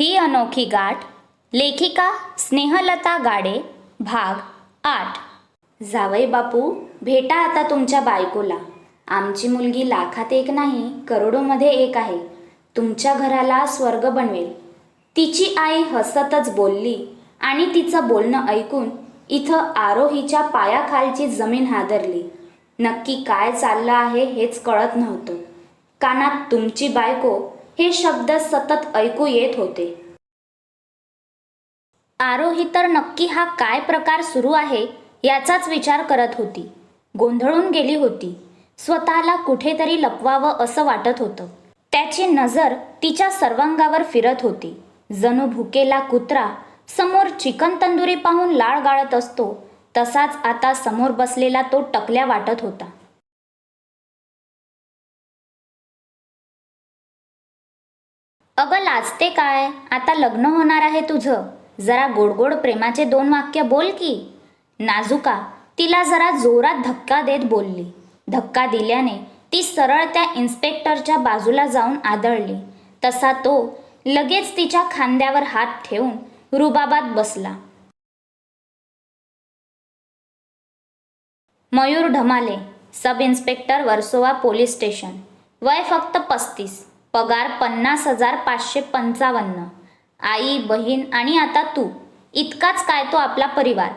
ही अनोखी गाठ लेखिका स्नेहलता गाडे भाग आठ. जावई बापू भेटा आता तुमच्या बायकोला. आमची मुलगी लाखात एक नाही करोडोमध्ये एक आहे. तुमच्या घराला स्वर्ग बनवेल. तिची आई हसतच बोलली आणि तिचं बोलणं ऐकून इथं आरोहीच्या पायाखालची जमीन हादरली. नक्की काय चाललं आहे हेच कळत नव्हतं. कानात तुमची बायको हे शब्द सतत ऐकू येत होते. आरोही तर नक्की हा काय प्रकार सुरू आहे याचाच विचार करत होती. गोंधळून गेली होती. स्वतःला कुठेतरी लपवावं असं वाटत होतं. त्याची नजर तिच्या सर्वांगावर फिरत होती. जणू भुकेला कुत्रा समोर चिकन तंदुरी पाहून लाळ गाळत असतो तसाच आता समोर बसलेला तो टकल्या वाटत होता. अगं लाजते काय? आता लग्न होणार आहे तुझं. जरा गोडगोड प्रेमाचे दोन वाक्य बोल की. नाजुका तिला जरा जोरात धक्का देत बोलली. धक्का दिल्याने ती सरळ त्या इन्स्पेक्टरच्या बाजूला जाऊन आदळली. तसा तो लगेच तिच्या खांद्यावर हात ठेवून रुबाबात बसला. Mayur Dhamale sub inspector Versova police station. वय फक्त पस्तीस. पगार पन्नास हजार पाचशे पंचावन्न. आई बहीण आणि आता तू. इतकाच काय तो आपला परिवार.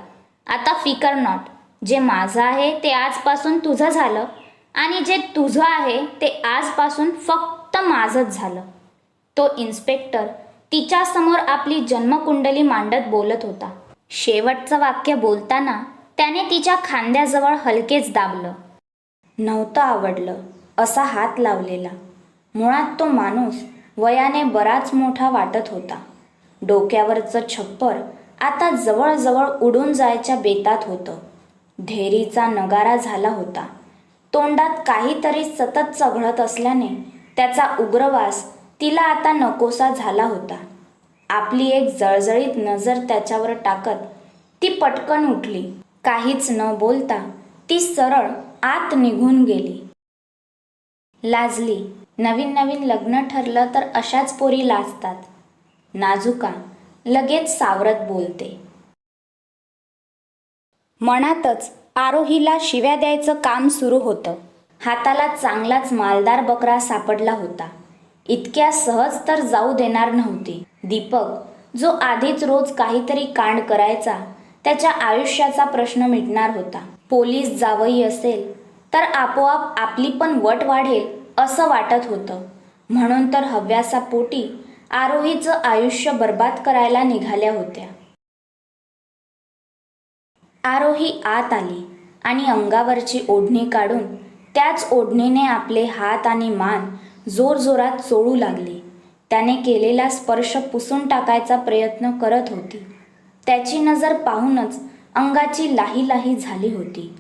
आता फिकर नॉट. जे माझं आहे ते आजपासून तुझं झालं आणि जे तुझं आहे ते आजपासून फक्त माझंच झालं. तो इन्स्पेक्टर तिच्यासमोर आपली जन्मकुंडली मांडत बोलत होता. शेवटचं वाक्य बोलताना त्याने तिच्या खांद्याजवळ हलकेच दाबलं. नव्हतं आवडलं. असा हात लावलेला. मुळात तो माणूस वयाने बराच मोठा वाटत होता. डोक्यावरचं छप्पर आता जवळजवळ उडून जायच्या बेतात होतं. धेरीचा नगारा झाला होता. तोंडात काहीतरी सतत चघळत असल्याने त्याचा उग्रवास तिला आता नकोसा झाला होता. आपली एक जळजळीत नजर त्याच्यावर टाकत ती पटकन उठली. काहीच न बोलता ती सरळ आत निघून गेली. लाजली. नवीन नवीन लग्न ठरलं तर अशाच पोरी लाजतात. नाजुका लगेच सावरत बोलते. मनातच आरोहीला शिव्या द्यायचं काम सुरू होतं. हाताला चांगलाच मालदार बकरा सापडला होता. इतक्या सहज तर जाऊ देणार नव्हती. दीपक जो आधीच रोज काहीतरी कांड करायचा त्याच्या आयुष्याचा प्रश्न मिटणार होता. पोलीस जावई असेल तर आपोआप आपली पण वट वाढेल असं वाटत होतं. म्हणून तर हव्यासा पोटी आरोहीचं आयुष्य बर्बाद करायला निघाल्या होत्या. आरोही आत आली आणि अंगावरची ओढणी काढून त्याच ओढणीने आपले हात आणि मान जोरजोरात चोळू लागले. त्याने केलेला स्पर्श पुसून टाकायचा प्रयत्न करत होती. त्याची नजर पाहूनच अंगाची लाही लाही झाली होती.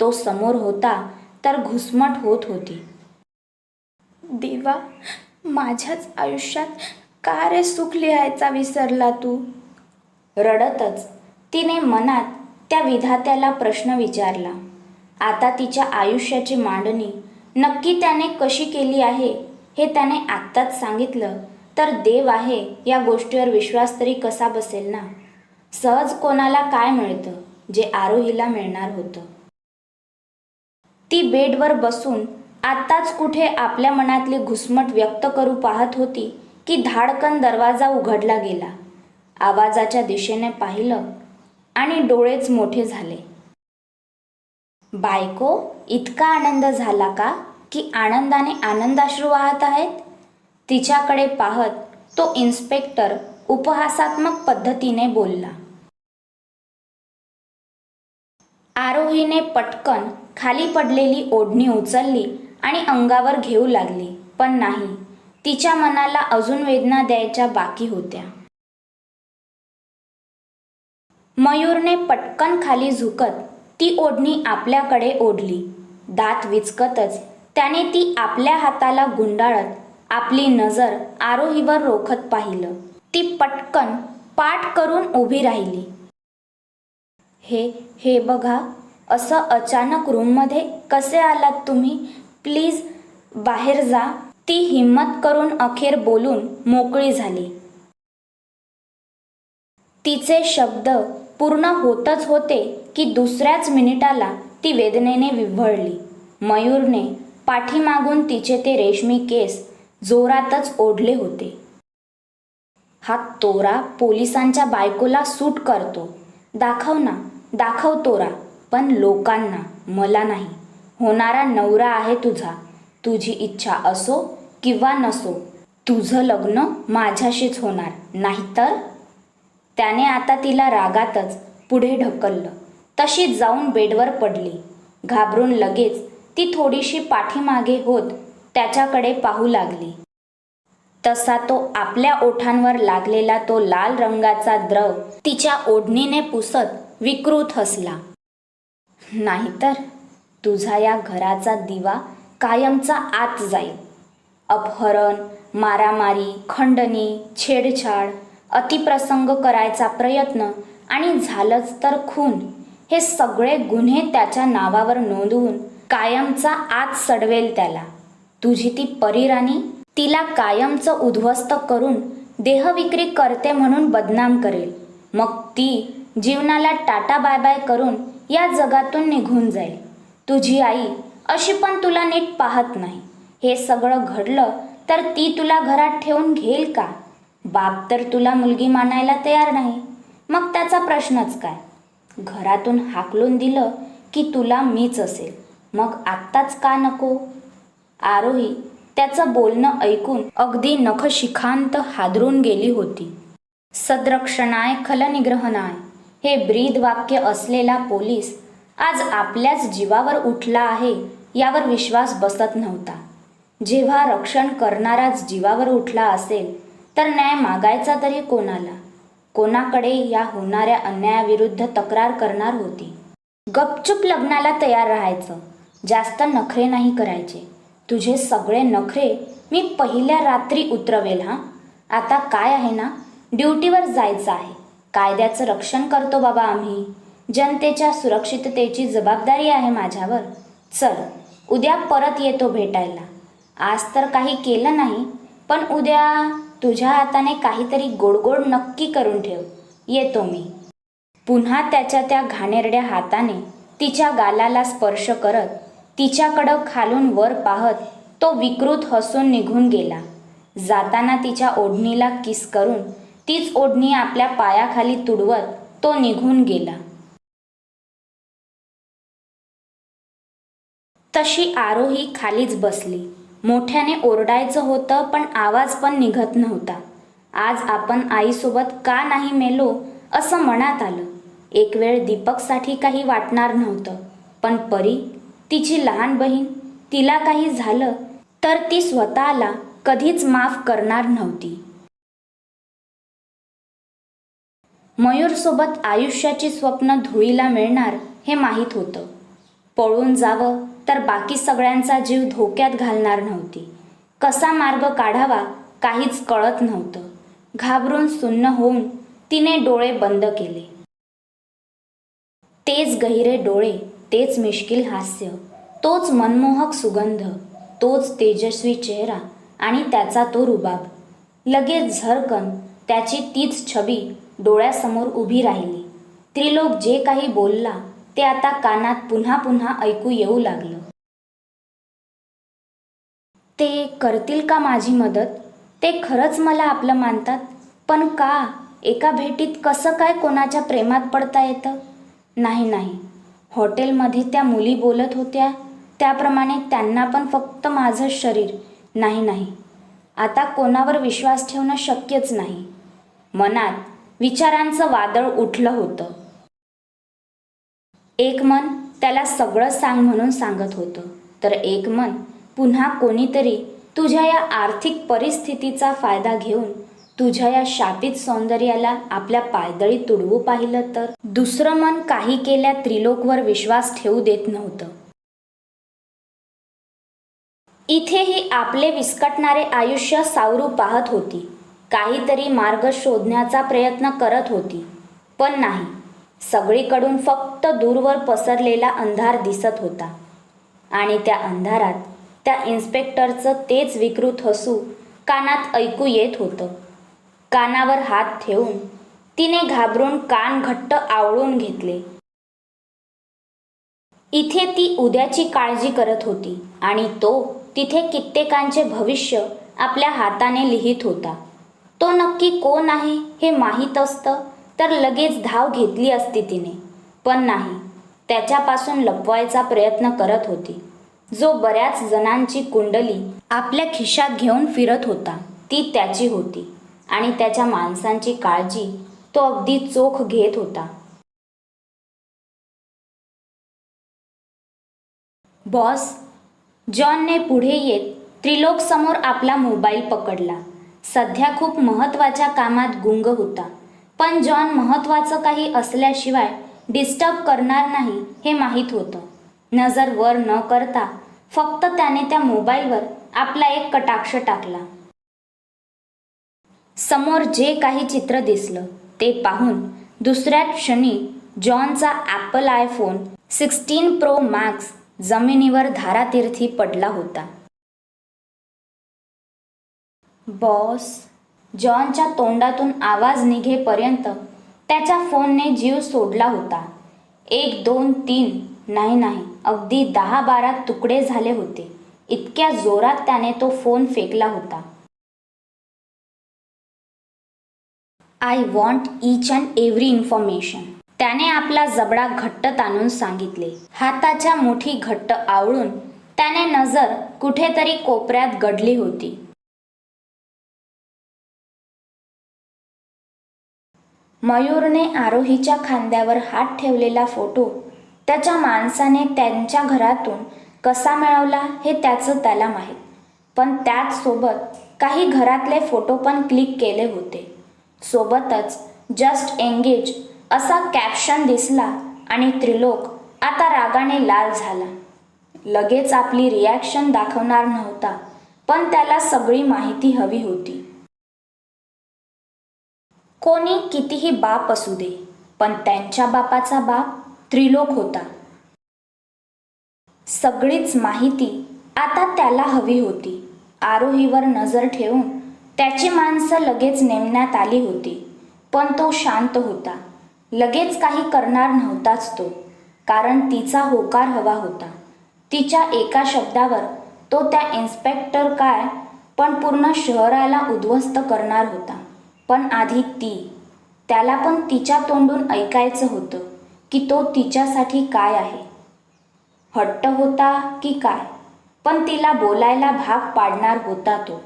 तो समोर होता तर घुसमट होत होती. देवा माझ्याच आयुष्यात का रे सुख लिहायचा विसरला तू? रडतच तिने मनात त्या विधात्याला प्रश्न विचारला. आता तिच्या आयुष्याची मांडणी नक्की त्याने कशी केली आहे हे त्याने आत्ताच सांगितलं. तर देव आहे या गोष्टीवर विश्वास तरी कसा बसेल ना? सहज कोणाला काय मिळतं जे आरोहीला मिळणार होतं? ती बेडवर बसून आत्ताच कुठे आपल्या मनातली घुसमट व्यक्त करू पाहत होती की धाडकन दरवाजा उघडला गेला. आवाजाच्या दिशेने पाहिलं आणि डोळेच मोठे झाले. बायको इतका आनंद झाला का की आनंदाने आनंदाश्रू वाहत आहेत? तिच्याकडे पाहत तो इन्स्पेक्टर उपहासात्मक पद्धतीने बोलला. आरोहीने पटकन खाली पडलेली ओढणी उचलली आणि अंगावर घेऊ लागली पण नाही. तिच्या मनाला अजून वेदना द्यायच्या बाकी होत्या. मयूरने पटकन खाली झुकत ती ओढणी आपल्याकडे ओढली. दात विचकतच त्याने ती आपल्या हाताला गुंडाळत आपली नजर आरोहीवर रोखत पाहिलं. ती पटकन पाठ करून उभी राहिली. हे हे बघा असं अचानक रूममध्ये कसे आलात तुम्ही? प्लीज बाहेर जा. ती हिम्मत करून अखेर बोलून मोकळी झाली. तिचे शब्द पूर्ण होतच होते की दुसऱ्याच मिनिटाला ती वेदनेने विव्हळली. मयूरने पाठीमागून तिचे ते रेशमी केस जोरातच ओढले होते. हा तोरा पोलिसांच्या बायकोला सूट करतो. दाखव ना दाखव तोरा पण लोकांना मला नाही. होणारा नवरा आहे तुझा. तुझी इच्छा असो किंवा नसो तुझं लग्न माझ्याशीच होणार. नाहीतर? त्याने आता तिला रागातच पुढे ढकललं. तशी जाऊन बेडवर पडली. घाबरून लगेच ती थोडीशी पाठीमागे होत त्याच्याकडे पाहू लागली. तसा तो आपल्या ओठांवर लागलेला तो लाल रंगाचा द्रव तिच्या ओढणीने पुसत विकृत हसला. नाहीतर? तुझा या घराचा दिवा कायमचा आत जाईल. अपहरण मारामारी खंडणी छेडछाड अतिप्रसंग करायचा प्रयत्न आणि झालंच तर खून. हे सगळे गुन्हे त्याच्या नावावर नोंदवून कायमचा आत सडवेल त्याला. तुझी ती परीराणी तिला कायमचं उद्ध्वस्त करून देहविक्री करते म्हणून बदनाम करेल. मग ती जीवनाला टाटा बाय बाय करून या जगातून निघून जाईल. तुझी आई अशी पण तुला नीट पाहत नाही. हे सगळं घडलं तर ती तुला घरात ठेवून घेईल का? बाप तर तुला मुलगी मानायला तयार नाही. मग त्याचा प्रश्नच काय? घरातून हाकलून दिलं की तुला मीच असेल. मग आत्ताच का नको? आरोही त्याचं बोलणं ऐकून अगदी नखशिखांत हादरून गेली होती. सद्रक्षणाय खलनिग्रहणाय हे ब्रीद वाक्य असलेला पोलीस आज आपल्याच जीवावर उठला आहे यावर विश्वास बसत नव्हता. जेव्हा रक्षण करणाराच जीवावर उठला असेल तर न्याय मागायचा तरी कोणाला? कोणाकडे या होणाऱ्या अन्यायाविरुद्ध तक्रार करणार होती? गपचूप लग्नाला तयार राहायचं. जास्त नखरे नाही करायचे. तुझे सगळे नखरे मी पहिल्या रात्री उतरवेल हां? आता काय आहे ना? ड्युटीवर जायचं आहे. कायद्याचं रक्षण करतो बाबा आम्ही. जनतेच्या सुरक्षिततेची जबाबदारी आहे माझ्यावर. चल उद्या परत येतो भेटायला. आज तर काही केलं नाही पण उद्या तुझ्या हाताने काहीतरी गोडगोड नक्की करून ठेव. येतो मी. पुन्हा त्याच्या त्या घाणेरड्या हाताने तिच्या गालाला स्पर्श करत तिच्याकडं खालून वर पाहत तो विकृत हसून निघून गेला. जाताना तिच्या ओढणीला किस करून तीच ओढणी आपल्या पायाखाली तुडवत तो निघून गेला. तशी आरोही खालीच बसली. मोठ्याने ओरडायचं होतं पण आवाज पण निघत नव्हता. आज आपण आईसोबत का नाही मेलो? असं मनात आलं. एक वेळ दीपकसाठी काही वाटणार नव्हतं. पण परी तिची लहान बहीण तिला काही झालं तर ती स्वतःला कधीच माफ करणार नव्हती. मयूरसोबत आयुष्याची स्वप्न धुळीला मिळणार हे माहीत होतं. पळून जावं तर बाकी सगळ्यांचा जीव धोक्यात घालणार नव्हती. कसा मार्ग काढावा काहीच कळत नव्हतं. घाबरून सुन्न होऊन तिने डोळे बंद केले. तेच गहिरे डोळे तेच मिश्किल हास्य तोच मनमोहक सुगंध तोच तेजस्वी चेहरा आणि त्याचा तो रुबाब. लगेच झरकन त्याची तीच छबी डोळ्यासमोर उभी राहिली. त्रिलोक जे काही बोलला ते आता कानात पुन्हा पुन्हा ऐकू येऊ लागलं. ते करतील का माझी मदत? ते खरंच मला आपलं मानतात. पण का? एका भेटीत कसं काय कोणाच्या प्रेमात पडता येतं? नाही नाही. हॉटेलमध्ये त्या मुली बोलत होत्या. त्याप्रमाणे त्यांना पण फक्त माझं शरीर. नाही नाही. आता कोणावर विश्वास ठेवणं शक्यच नाही. मनात विचारांचं वादळ उठलं होतं. एक मन त्याला सगळं सांग म्हणून सांगत होतं. तर एक मन पुन्हा कोणीतरी तुझ्या या आर्थिक परिस्थितीचा फायदा घेऊन तुझ्या या शापित सौंदर्याला आपल्या पायदळी तुडवू पाहिलं तर? दुसरं मन काही केल्या त्रिलोकवर विश्वास ठेवू देत नव्हतं. इथेही आपले विस्कटणारे आयुष्य सावरू पाहत होती. काहीतरी मार्ग शोधण्याचा प्रयत्न करत होती. पण नाही. सगळीकडून फक्त दूरवर पसरलेला अंधार दिसत होता. आणि त्या अंधारात त्या इन्स्पेक्टरचं तेच विकृत हसू कानात ऐकू येत होतं. कानावर हात ठेवून तिने घाबरून कान घट्ट आवळून घेतले. इथे ती उद्याची काळजी करत होती आणि तो तिथे कित्येकांचे भविष्य आपल्या हाताने लिहित होता. तो नक्की कोण आहे हे माहीत असतं तर लगेच धाव घेतली असती तिने पण नाही त्याच्यापासून लपवायचा प्रयत्न करत होती. जो बऱ्याच जणांची कुंडली आपल्या खिशात घेऊन फिरत होता. ती त्याची होती आणि त्याच्या माणसांची काळजी तो अगदी चोख घेत होता. बॉस जॉनने पुढे येत त्रिलोकसमोर आपला मोबाईल पकडला. सध्या खूप महत्त्वाच्या कामात गुंग होता. पण जॉन महत्त्वाचं काही असल्याशिवाय डिस्टर्ब करणार नाही हे माहीत होतं. नजर वर न करता फक्त त्याने त्या मोबाईलवर आपला एक कटाक्ष टाकला. समोर जे काही चित्र दिसलं ते पाहून दुसऱ्या क्षणी जॉनचा Apple iPhone sixteen pro max जमिनीवर धारातीर्थी पडला होता. बॉस जॉनच्या तोंडातून आवाज निघेपर्यंत त्याच्या फोनने जीव सोडला होता. एक दोन तीन नाही नाही. अगदी दहा बारा तुकडे झाले होते. इतक्या जोरात त्याने तो फोन फेकला होता. I want each and every information. त्याने आपला जबडा घट्ट ताणून सांगितले. हाताच्या मुठी घट्ट आवळून त्याने नजर कुठेतरी कोपऱ्यात गडली होती. मयूरने आरोहीच्या खांद्यावर हात ठेवलेला फोटो त्याच्या माणसाने त्यांच्या घरातून कसा मिळवला हे त्याचं त्याला माहीत. पण त्याचसोबत काही घरातले फोटो पण क्लिक केले होते. सोबतच जस्ट एंगेज असा कॅप्शन दिसला आणि त्रिलोक आता रागाने लाल झाला. लगेच आपली रिॲक्शन दाखवणार नव्हता पण त्याला सगळी माहिती हवी होती. कोणी कितीही बाप असू दे पण त्यांच्या बापाचा बाप त्रिलोक होता. सगळीच माहिती आता त्याला हवी होती. आरोहीवर नजर ठेवून त्याची माणसं लगेच नेमण्यात आली होती. पण तो शांत होता. लगेच काही करणार नव्हताच तो कारण तिचा होकार हवा होता. तिच्या एका शब्दावर तो त्या इन्स्पेक्टर काय पण पूर्ण शहराला उद्ध्वस्त करणार होता. पण आधी ती त्याला पण तिच्या तोंडून ऐकायचं होतं. की तो तिच्यासाठी काय आहे? हट्ट होता की काय? पण तिला बोलायला भाग पाडणार होता तो.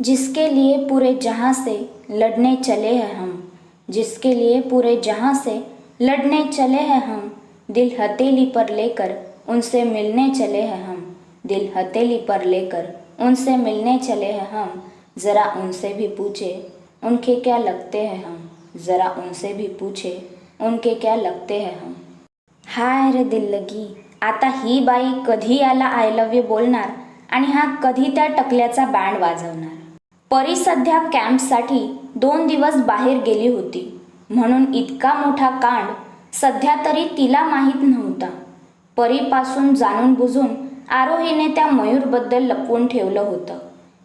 जिसके लिए पूरे जहाँ से लड़ने चले हैं हम, जिसके लिए पूरे जहाँ से लड़ने चले हैं हम, दिल हथेली पर लेकर उनसे मिलने चले हैं हम, दिल हथेली पर लेकर उनसे मिलने चले हैं हम, ज़रा उनसे भी पूछे, उनके क्या लगते हैं हम, ज़रा उनसे भी पूछे। उनके क्या लगते हैं हम? हाय रे दिल्लगी आता ही बाई कधी याला आय लव्ह यू बोलणार आणि हा कधी त्या टकल्याचा बँड वाजवणार? परी सध्या कॅम्पसाठी दोन दिवस बाहेर गेली होती. म्हणून इतका मोठा कांड सध्या तरी तिला माहीत नव्हता. परीपासून जाणून बुजून आरोहीने त्या मयूरबद्दल लपवून ठेवलं होतं.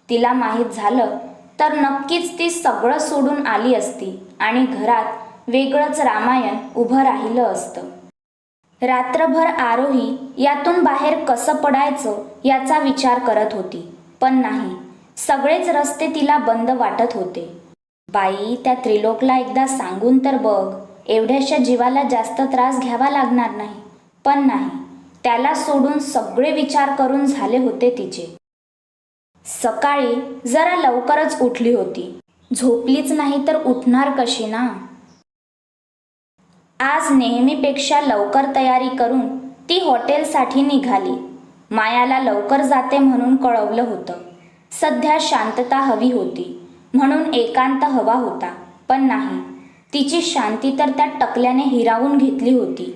तिला माहीत झालं तर नक्कीच ती सगळं सोडून आली असती आणि घरात वेगळंच रामायण उभं राहिलं असतं. रात्रभर आरोही यातून बाहेर कसं पडायचं याचा विचार करत होती. पण नाही सगळेच रस्ते तिला बंद वाटत होते. बाई त्या त्रिलोकला एकदा सांगून तर बघ एवढ्याशा जीवाला जास्त त्रास घ्यावा लागणार नाही. पण नाही त्याला सोडून सगळे विचार करून झाले होते तिचे. सकाळी जरा लवकरच उठली होती. झोपलीच नाही तर उठणार कशी ना? आज नेहमीपेक्षा लवकर तयारी करून ती हॉटेलसाठी निघाली. मायाला लवकर जाते म्हणून कळवलं होतं. सध्या शांतता हवी होती. म्हणून एकांत हवा होता. पण नाही. तिची शांती तर त्या टकल्याने हिरावून घेतली होती.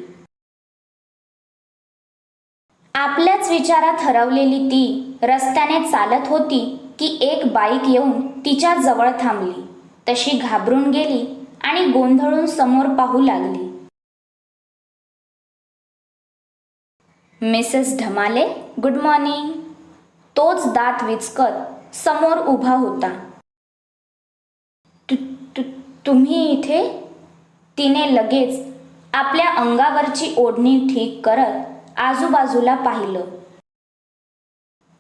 आपल्याच विचारात हरवलेली ती रस्त्याने चालत होती की एक बाईक येऊन तिच्या जवळ थांबली. तशी घाबरून गेली आणि गोंधळून समोर पाहू लागली. Mrs Dhamale good morning. तोच दात विचकत समोर उभा होता. "तु- तु- तुम्ही इथे? तिने लगेच आपल्या अंगावरची ओढणी ठीक करत आजूबाजूला पाहिलं.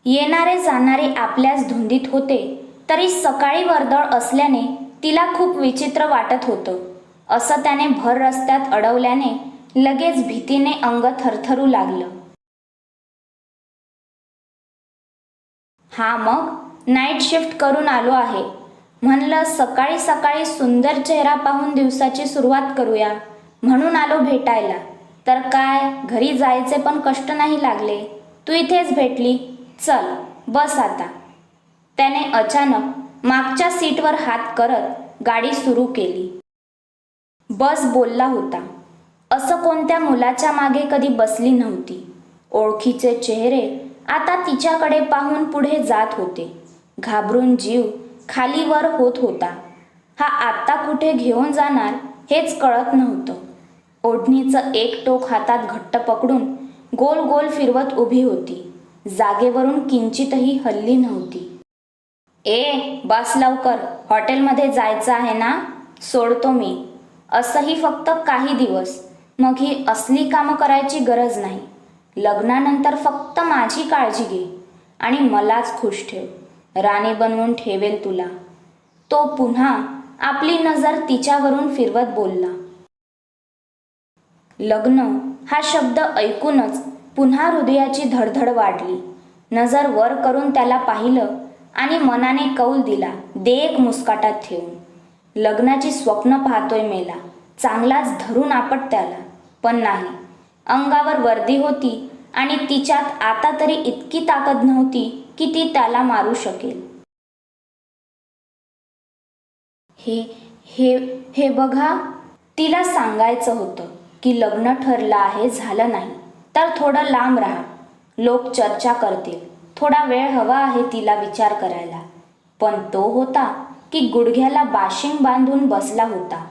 येणारे जाणारे आपल्याच धुंदीत होते तरी सकाळी वर्दळ असल्याने तिला खूप विचित्र वाटत होतं. असं त्याने भर रस्त्यात अडवल्याने लगेच भीतीने अंग थरथरू लागलं. हा मग नाईट शिफ्ट करून आलो आहे. म्हणलं सकाळी सकाळी सुंदर चेहरा पाहून दिवसाची सुरुवात करूया. म्हणून आलो भेटायला. तर काय घरी जायचे पण कष्ट नाही लागले. तू इथेच भेटली. चल बस आता. त्याने अचानक मागच्या सीटवर हात करत गाडी सुरू केली. बस बोलला होता. असं कोणत्या मुलाच्या मागे कधी बसली नव्हती. ओळखीचे चेहरे आता तिच्याकडे पाहून पुढे जात होते. घाबरून जीव खालीवर होत होता. हा आत्ता कुठे घेऊन जाणार हेच कळत नव्हतं. ओढणीचं एक टोक हातात घट्ट पकडून गोल गोल फिरवत उभी होती. जागेवरून किंचितही हल्ली नव्हती. ए बस लवकर. हॉटेलमध्ये जायचं आहे ना? सोडतो मी. असंही फक्त काही दिवस. मग ही असली कामं करायची गरज नाही. लग्नानंतर फक्त माझी काळजी घे आणि मलाच खुश ठेव. राणी बनवून ठेवेल तुला. तो पुन्हा आपली नजर तिच्यावरून फिरवत बोलला. लग्न हा शब्द ऐकूनच पुन्हा हृदयाची धडधड वाढली. नजर वर करून त्याला पाहिलं आणि मनाने कौल दिला देख मुस्काटात ठेवून. लग्नाची स्वप्न पाहतोय मेला. चांगलाच धरून आपट त्याला. पण नाही अंगावर वर्दी होती आणि तिच्यात आता तरी इतकी ताकद नव्हती की ती त्याला मारू शकेल. हे हे हे बघा. तिला सांगायचं होतं की लग्न ठरलं आहे झालं नाही. तर थोडं लांब राहा. लोक चर्चा करतील. थोडा वेळ हवा आहे तिला विचार करायला. पण तो होता की गुडघ्याला बाशिंग बांधून बसला होता.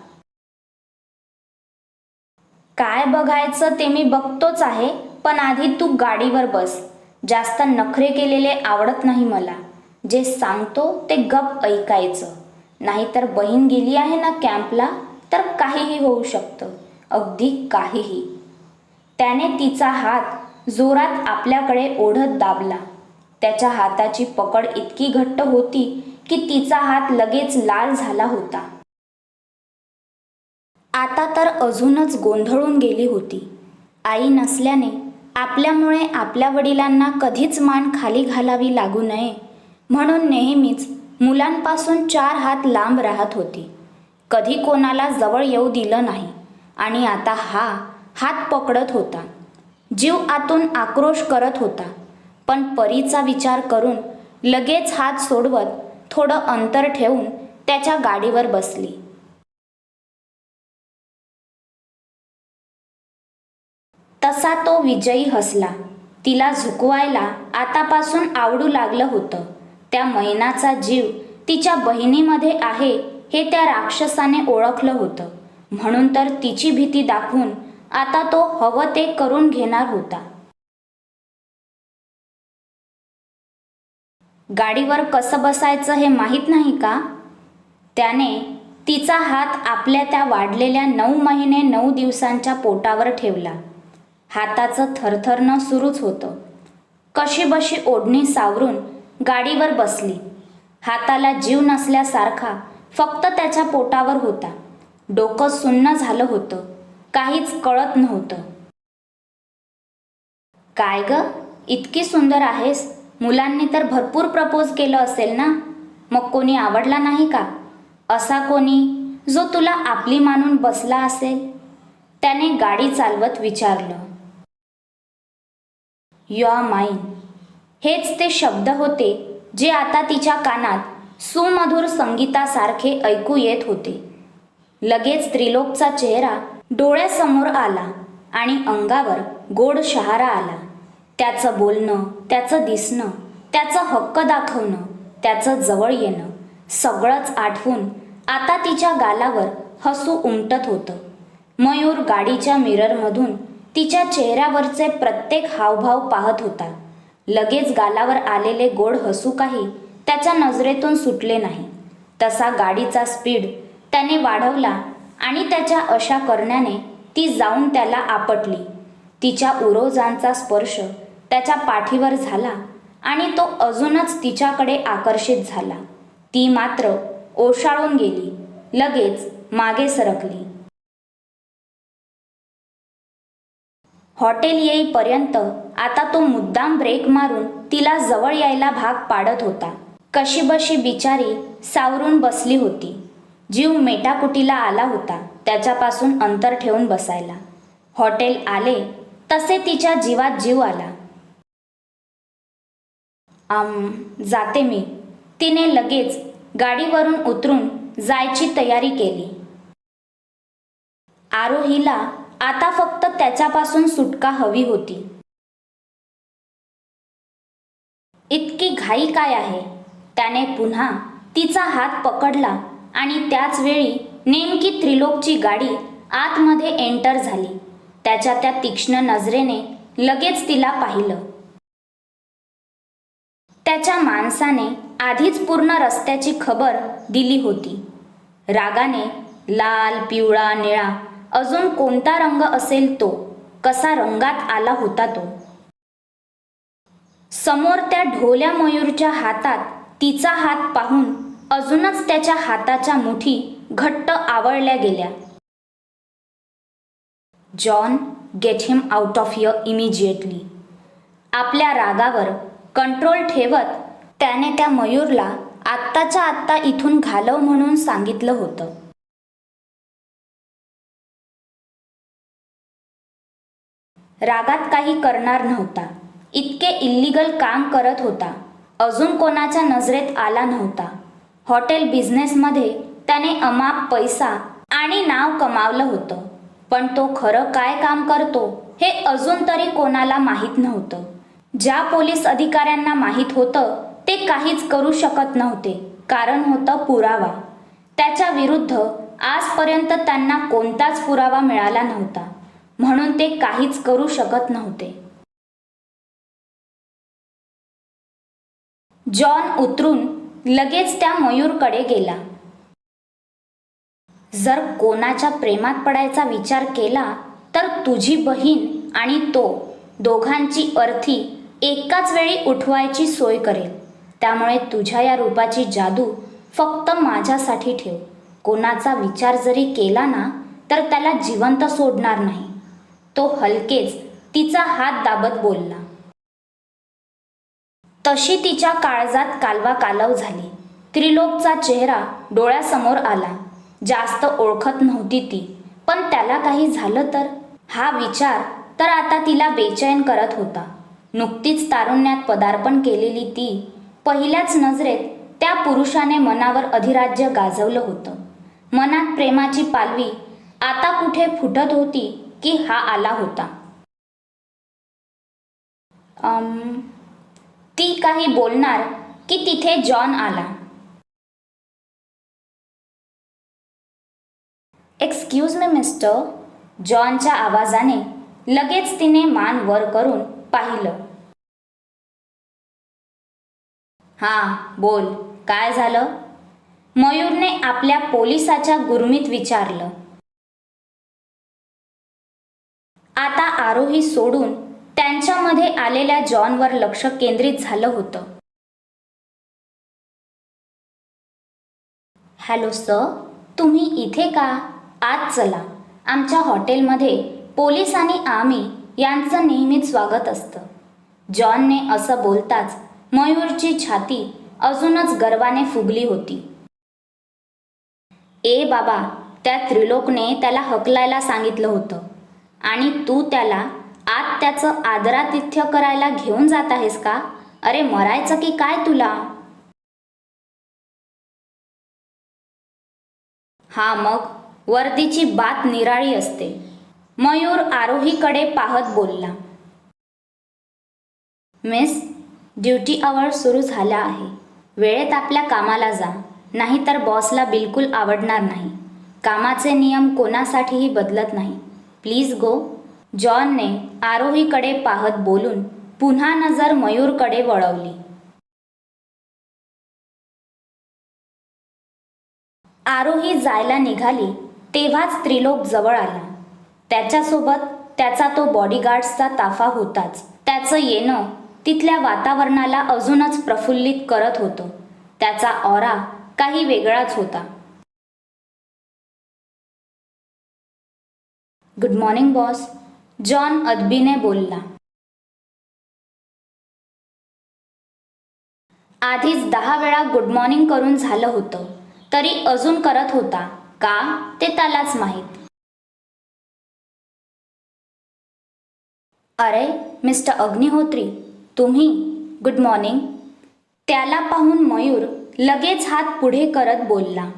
काय बघायचं ते मी बघतोच आहे पण आधी तू गाडीवर बस. जास्त नखरे केलेले आवडत नाही मला. जे सांगतो ते गप ऐकायचं. नाहीतर बहीण गेली आहे ना कॅम्पला तर काहीही होऊ शकतं. अगदी काहीही. त्याने तिचा हात जोरात आपल्याकडे ओढत दाबला. त्याच्या हाताची पकड इतकी घट्ट होती की तिचा हात लगेच लाल झाला होता. आता तर अजूनच गोंधळून गेली होती. आई नसल्याने आपल्यामुळे आपल्या वडिलांना कधीच मान खाली घालावी लागू नये. म्हणून नेहमीच मुलांपासून चार हात लांब राहत होती. कधी कोणाला जवळ येऊ दिलं नाही आणि आता हा हात पकडत होता. जीव आतून आक्रोश करत होता. पण परीचा विचार करून लगेच हात सोडवत थोडं अंतर ठेवून त्याच्या गाडीवर बसली. तसा तो विजयी हसला. तिला झुकवायला आतापासून आवडू लागलं होतं. त्या मैनाचा जीव तिच्या बहिणीमध्ये आहे हे त्या राक्षसाने ओळखलं होतं. म्हणून तर तिची भीती दाखवून आता तो हवं ते करून घेणार होता. गाडीवर कसं बसायचं हे माहीत नाही का? त्याने तिचा हात आपल्या त्या वाढलेल्या नऊ महिने नऊ दिवसांच्या पोटावर ठेवला. हाताचं थरथरणं सुरूच होतं. कशी बशी ओढणी सावरून गाडीवर बसली. हाताला जीव नसल्यासारखा फक्त त्याच्या पोटावर होता. डोकं सुन्न झालं होतं. काहीच कळत नव्हतं. काय ग? इतकी सुंदर आहेस. मुलांनी तर भरपूर प्रपोज केलं असेल ना? मग कोणी आवडला नाही का? असा कोणी जो तुला आपली मानून बसला असेल? त्याने गाडी चालवत विचारलं. यू आर माईन हेच ते शब्द होते जे आता तिच्या कानात सुमधुर संगीतासारखे ऐकू येत होते. लगेच त्रिलोकचा चेहरा डोळ्यासमोर आला आणि अंगावर गोड शहारा आला. त्याचं बोलणं त्याचं दिसणं त्याचं हक्क दाखवणं त्याचं जवळ येणं सगळंच आठवून आता तिच्या गालावर हसू उमटत होतं. मयूर गाडीच्या मिररमधून तिच्या चेहऱ्यावरचे प्रत्येक हावभाव पाहत होता. लगेच गालावर आलेले गोड हसू काही त्याच्या नजरेतून सुटले नाही. तसा गाडीचा स्पीड त्याने वाढवला आणि त्याच्या अशा करण्याने ती जाऊन त्याला आपटली. तिच्या उरोजांचा स्पर्श त्याच्या पाठीवर झाला आणि तो अजूनच तिच्याकडे आकर्षित झाला. ती मात्र ओशाळून गेली. लगेच मागे सरकली. हॉटेल येईपर्यंत आता तो मुद्दाम ब्रेक मारून तिला जवळ यायला भाग पाडत होता. कशीबशी बिचारी सावरून बसली होती. जीव मेटाकुटीला आला होता त्याच्यापासून अंतर ठेवून बसायला. हॉटेल आले तसे तिच्या जीवात जीव आला. आम जाते मी. तिने लगेच गाडीवरून उतरून जायची तयारी केली. आरोहीला आता फक्त त्याच्यापासून सुटका हवी होती. इतकी घाई काय आहे? त्याने पुन्हा तिचा हात पकडला आणि त्याच वेळी नेमकी त्रिलोकची गाडी आतमध्ये एंटर झाली. त्याच्या त्या तीक्ष्ण नजरेने लगेच तिला पाहिलं. त्याच्या माणसाने आधीच पूर्ण रस्त्याची खबर दिली होती. रागाने लाल पिवळा निळा अजून कोणता रंग असेल तो? कसा रंगात आला होता तो? समोर त्या ढोल्या मयूरच्या हातात तिचा हात पाहून अजूनच त्याच्या हाताच्या मुठी घट्ट आवळल्या गेल्या. John get him out of here immediately. आपल्या रागावर कंट्रोल ठेवत त्याने त्या मयूरला आत्ताच्या आत्ता इथून घालव म्हणून सांगितलं होतं. रागात काही करणार नव्हता. इतके इल्लिगल काम करत होता. अजून कोणाच्या नजरेत आला नव्हता. हॉटेल बिझनेसमध्ये त्याने अमाप पैसा आणि नाव कमावलं होतं. पण तो खरं काय काम करतो हे अजून तरी कोणाला माहीत नव्हतं. ज्या पोलीस अधिकाऱ्यांना माहीत होतं ते काहीच करू शकत नव्हते. कारण होतं पुरावा. त्याच्या विरुद्ध आजपर्यंत त्यांना कोणताच पुरावा मिळाला नव्हता. म्हणून ते काहीच करू शकत नव्हते. जॉन उतरून लगेच त्या मयूरकडे गेला. जर कोणाच्या प्रेमात पडायचा विचार केला तर तुझी बहीण आणि तो दोघांची अर्थी एकाच वेळी उठवायची सोय करेल. त्यामुळे तुझ्या या रूपाची जादू फक्त माझ्यासाठी ठेव. कोणाचा विचार जरी केला ना तर त्याला जिवंत सोडणार नाही. तो हलकेच तिचा हात दाबत बोलला. तशी तिच्या काळजात कालवा कालव झाली. त्रिलोकचा चेहरा डोळ्यासमोर आला. जास्त ओळखत नव्हती ती. पण त्याला काही झालं तर? हा विचार तर आता तिला बेचैन करत होता. नुकतीच तारुण्यात पदार्पण केलेली ती पहिल्याच नजरेत त्या पुरुषाने मनावर अधिराज्य गाजवलं होतं. मनात प्रेमाची पालवी आता कुठे फुटत होती की हा आला होता. अम, ती काही बोलणार की तिथे जॉन आला. एक्सक्यूज मी मिस्टर जॉनच्या आवाजाने लगेच तिने मान वर करून पाहिलं. हां बोल काय झालं? मयूरने आपल्या पोलिसाच्या गुरमीत विचारलं. आता आरोही सोडून त्यांच्यामध्ये आलेल्या जॉनवर लक्ष केंद्रित झालं होतं. हॅलो सर तुम्ही इथे का? आज चला. आमच्या हॉटेलमध्ये पोलीस आणि आम्ही यांचं नेहमीच स्वागत असतं. जॉनने असं बोलताच मयूरची छाती अजूनच गर्वाने फुगली होती. ए बाबा त्या त्रिलोकने त्याला हकलायला सांगितलं होतं. आणि तू त्याला आत त्याचं आदरातिथ्य करायला घेऊन जात आहेस का? अरे मरायचं की काय तुला? हा मग वर्दीची बात निराळी असते. मयूर आरोहीकडे पाहत बोलला. मिस ड्युटी आवर सुरू झाला आहे. वेळेत आपल्या कामाला जा. नाहीतर बॉसला बिलकुल आवडणार नाही. कामाचे नियम कोणासाठीही बदलत नाही. Please go. जॉनने आरोहीकडे पाहत बोलून पुन्हा नजर मयूरकडे वळवली. आरोही जायला निघाली तेव्हाच त्रिलोक जवळ आला. त्याच्यासोबत त्याचा तो बॉडीगार्ड्सचा ताफा होताच. त्याचं येणं तिथल्या वातावरणाला अजूनच प्रफुल्लित करत होतं. त्याचा ऑरा काही वेगळाच होता. Good morning boss. जॉन अदबीने बोलला. आधीच दहा वेळा गुड मॉर्निंग करून झालं होतं. तरी अजून करत होता. का? ते त्यालाच माहीत. अरे मिस्टर अग्निहोत्री तुम्ही? Good morning. त्याला पाहून मयूर लगेच हात पुढे करत बोलला.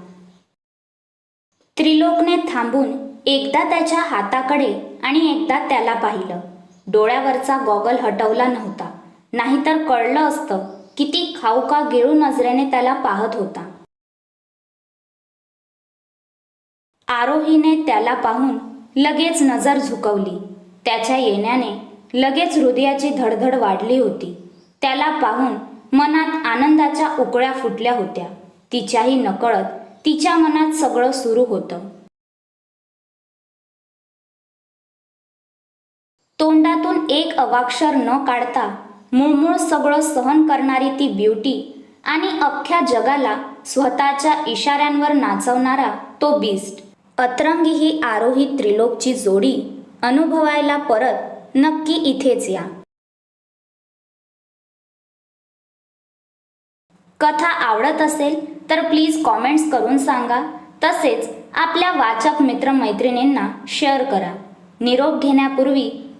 त्रिलोकने थांबून एकदा त्याच्या हाताकडे आणि एकदा त्याला पाहिलं. डोळ्यावरचा गॉगल हटवला नव्हता. नाहीतर कळलं असतं किती खाऊ का गिळू नजरेने त्याला पाहत होता. आरोहीने त्याला पाहून लगेच नजर झुकवली. त्याच्या येण्याने लगेच हृदयाची धडधड वाढली होती. त्याला पाहून मनात आनंदाच्या उकळ्या फुटल्या होत्या. तिच्याही नकळत तिच्या मनात सगळं सुरू होतं. तोंडातून एक अवाक्षर न काढता मूळमूळ सगळं सहन करणारी ती ब्युटी आणि अख्ख्या जगाला स्वतःच्या इशाऱ्यांवर नाचवणारा तो बीस्ट अतरंगी ही आरोही त्रिलोकची जोडी अनुभवायला परत नक्की इथेच या. कथा आवडत असेल तर प्लीज कॉमेंट्स करून सांगा. तसेच आपल्या वाचक मित्रमैत्रिणींना शेअर करा. निरोप घेण्यापूर्वी